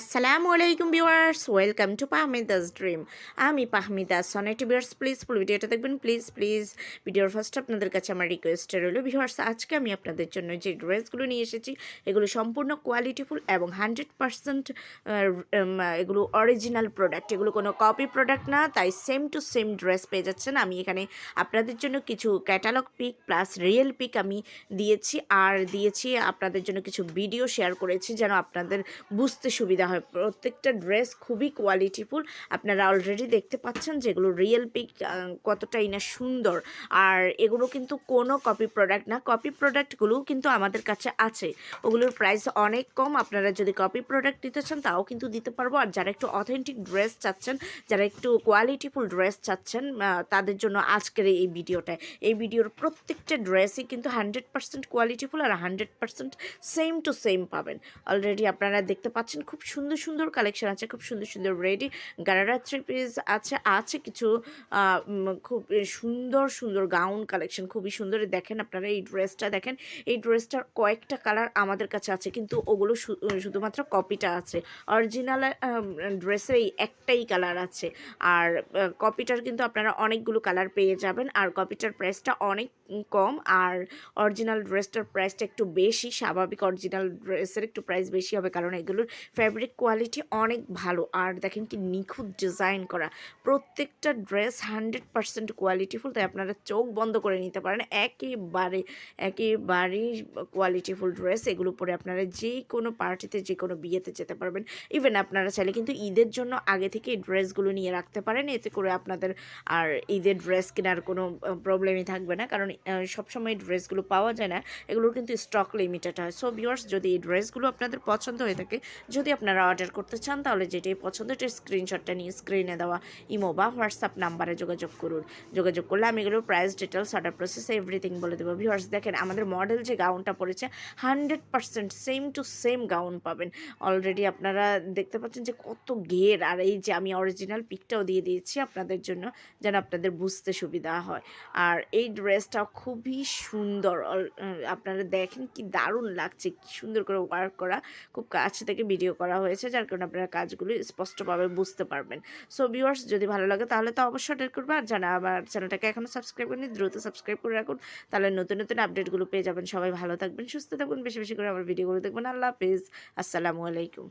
আসসালামু আলাইকুম viewers welcome to পাহমিদাস dream আমি Pahmida Sonet viewers please full ভিডিওটা দেখবেন। প্লিজ প্লিজ ভিডিওর ফার্স্ট আপনাদের কাছে আমার রিকোয়েস্টে রইল। ভিউয়ার্স আজকে আমি আপনাদের জন্য যে ড্রেসগুলো নিয়ে এসেছি, এগুলো সম্পূর্ণ কোয়ালিটিফুল এবং হান্ড্রেড পারসেন্ট এগুলো অরিজিনাল প্রোডাক্ট এগুলো কোনো কপি প্রোডাক্ট না, তাই সেম টু সেম ড্রেস পেয়ে যাচ্ছেন। আমি এখানে আপনাদের জন্য কিছু catalogue pic plus real pic আমি দিয়েছি। আর দিয়েছি, আপনাদের জন্য কিছু ভিডিও শেয়ার করেছি, যেন আপনাদের বুঝতে সুবিধা হয়। প্রত্যেকটা ড্রেস খুবই কোয়ালিটিফুল আপনারা অলরেডি দেখতে পাচ্ছেন যেগুলো রিয়েল পিক কতটাই না সুন্দর। আর এগুলো কিন্তু কোনো কপি প্রোডাক্ট না। কপি প্রোডাক্টগুলোও কিন্তু আমাদের কাছে আছে। ওগুলোর প্রাইস অনেক কম। আপনারা যদি কপি প্রোডাক্ট দিতে চান, তাও কিন্তু দিতে পারব। আর যারা একটু অথেন্টিক ড্রেস চাচ্ছেন, যারা একটু কোয়ালিটিফুল ড্রেস চাচ্ছেন তাদের জন্য আজকের এই ভিডিওটা এই ভিডিওর প্রত্যেকটা ড্রেসই কিন্তু hundred percent qualityful R hundred percent same to same পাবেন। অলরেডি আপনারা দেখতে পাচ্ছেন, খুব সুন্দর সুন্দর কালেকশন আছে, খুব সুন্দর সুন্দর রেডি গারারা থ্রি পিস আছে আছে কিছু খুব সুন্দর সুন্দর গাউন কালেকশন খুবই সুন্দর। দেখেন আপনারা এই ড্রেসটা দেখেন, এই ড্রেসটার কয়েকটা কালার আমাদের কাছে আছে, কিন্তু ওগুলো শুধুমাত্র কপিটা আছে। অরিজিনাল ড্রেসের এই একটাই কালার আছে। আর কপিটার কিন্তু আপনারা অনেকগুলো কালার পেয়ে যাবেন, আর কপিটার প্রাইসটা অনেক কম, আর অরিজিনাল ড্রেসটার প্রাইসটা একটু বেশি, স্বাভাবিক অরিজিনাল ড্রেসের একটু প্রাইস বেশি হবে, কারণ এগুলোর ফ্যাব্রিক কোয়ালিটি অনেক ভালো। আর দেখেন কি নিখুঁত ডিজাইন করা। প্রত্যেকটা ড্রেস হান্ড্রেড পার্সেন্ট কোয়ালিটিফুল তাই আপনারা চোখ বন্ধ করে নিতে পারেন। একেবারে, একেবারেই কোয়ালিটিফুল ড্রেস এগুলো পরে আপনারা যে কোনো পার্টিতে যে কোনো বিয়েতে যেতে পারবেন। ইভেন আপনারা চাইলে কিন্তু ঈদের জন্য আগে থেকে এই ড্রেসগুলো নিয়ে রাখতে পারেন। এতে করে আপনাদের আর ঈদের ড্রেস কেনার কোনো প্রবলেমই থাকবে না। কারণ সবসময় ড্রেসগুলো পাওয়া যায় না, এগুলোর কিন্তু স্টক লিমিটেড হয়। সো ভিউয়ার্স যদি এই ড্রেসগুলো আপনাদের পছন্দ হয়ে থাকে, যদি আপনারা অর্ডার করতে চান, তাহলে যেটাই পছন্দ সেটার স্ক্রিনশটটা নিয়ে স্ক্রিনে দেওয়া ইমো বা হোয়াটসঅ্যাপ নাম্বারে যোগাযোগ করুন। যোগাযোগ করলে আমি এগুলোর price details order process everything বলে দেবো। ভিউয়ার্স দেখেন, আমাদের মডেল যে গাউনটা পড়েছে hundred percent same to same gown পাবেন। অলরেডি আপনারা দেখতে পাচ্ছেন যে কত ঘের আর এই যে আমি অরিজিনাল পিকটাও দিয়ে দিয়েছি আপনাদের জন্য, যেন আপনাদের বুঝতে সুবিধা হয়। আর এই ড্রেসটা খুবই সুন্দর। আপনারা দেখেন কি দারুণ লাগছে, কি সুন্দর করে ওয়ার্ক করা। খুব কাছ থেকে ভিডিও করা হয়েছে, যার কারণে আপনারা কাজগুলো স্পষ্টভাবে বুঝতে পারবেন। সো ভিউয়ার্স যদি ভালো লাগে তাহলে তো অবশ্যই অর্ডার করবে আর জানা আমার চ্যানেলটাকে এখনও সাবস্ক্রাইব করেনি দ্রুত সাবস্ক্রাইব করে রাখুন। তাহলে নতুন নতুন আপডেটগুলো পেয়ে যাবেন। সবাই ভালো থাকবেন, সুস্থ থাকবেন বেশি বেশি করে আমার ভিডিওগুলো দেখবেন। আল্লাহ হাফিজ। আসসালামু আলাইকুম।